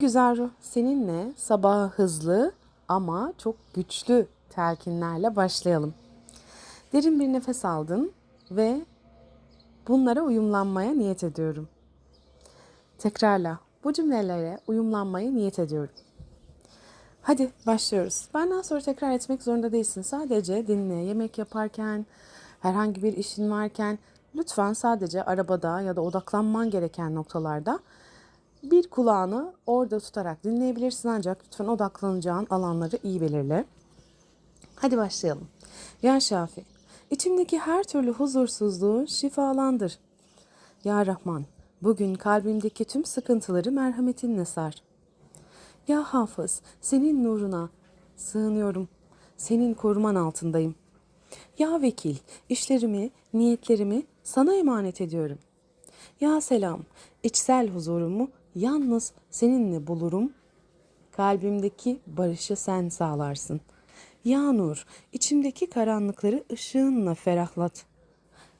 Güzel seninle sabaha hızlı ama çok güçlü telkinlerle başlayalım. Derin bir nefes aldın ve bunlara uyumlanmaya niyet ediyorum. Tekrarla bu cümlelere uyumlanmaya niyet ediyorum. Hadi başlıyoruz. Benden sonra tekrar etmek zorunda değilsin. Sadece dinle, yemek yaparken, herhangi bir işin varken lütfen sadece arabada ya da odaklanman gereken noktalarda bir kulağını orada tutarak dinleyebilirsin ancak lütfen odaklanacağın alanları iyi belirle. Hadi başlayalım. Ya Şafi, içimdeki her türlü huzursuzluğu şifalandır. Ya Rahman, bugün kalbimdeki tüm sıkıntıları merhametinle sar. Ya Hafız, senin nuruna sığınıyorum. Senin koruman altındayım. Ya Vekil, işlerimi, niyetlerimi sana emanet ediyorum. Ya Selam, içsel huzurumu yalnız seninle bulurum. Kalbimdeki barışı sen sağlarsın. Ya Nur, içimdeki karanlıkları ışığınla ferahlat.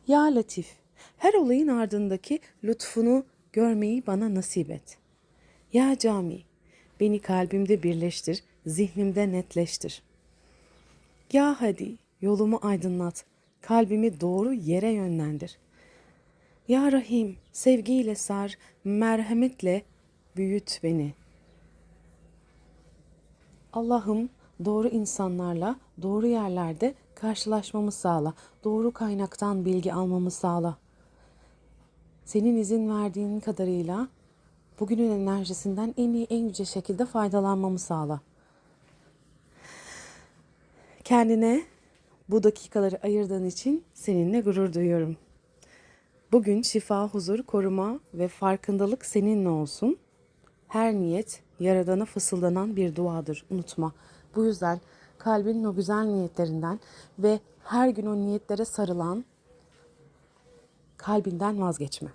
Ya Latif, her olayın ardındaki lütfunu görmeyi bana nasip et. Ya Cami, beni kalbimde birleştir, zihnimde netleştir. Ya Hadi, yolumu aydınlat, kalbimi doğru yere yönlendir. Ya Rahim, sevgiyle sar, merhametle büyüt beni. Allah'ım doğru insanlarla doğru yerlerde karşılaşmamı sağla. Doğru kaynaktan bilgi almamı sağla. Senin izin verdiğin kadarıyla bugünün enerjisinden en iyi, en yüce şekilde faydalanmamı sağla. Kendine bu dakikaları ayırdığın için seninle gurur duyuyorum. Bugün şifa, huzur, koruma ve farkındalık seninle olsun. Her niyet Yaradan'a fısıldanan bir duadır. Unutma. Bu yüzden kalbinin o güzel niyetlerinden ve her gün o niyetlere sarılan kalbinden vazgeçme.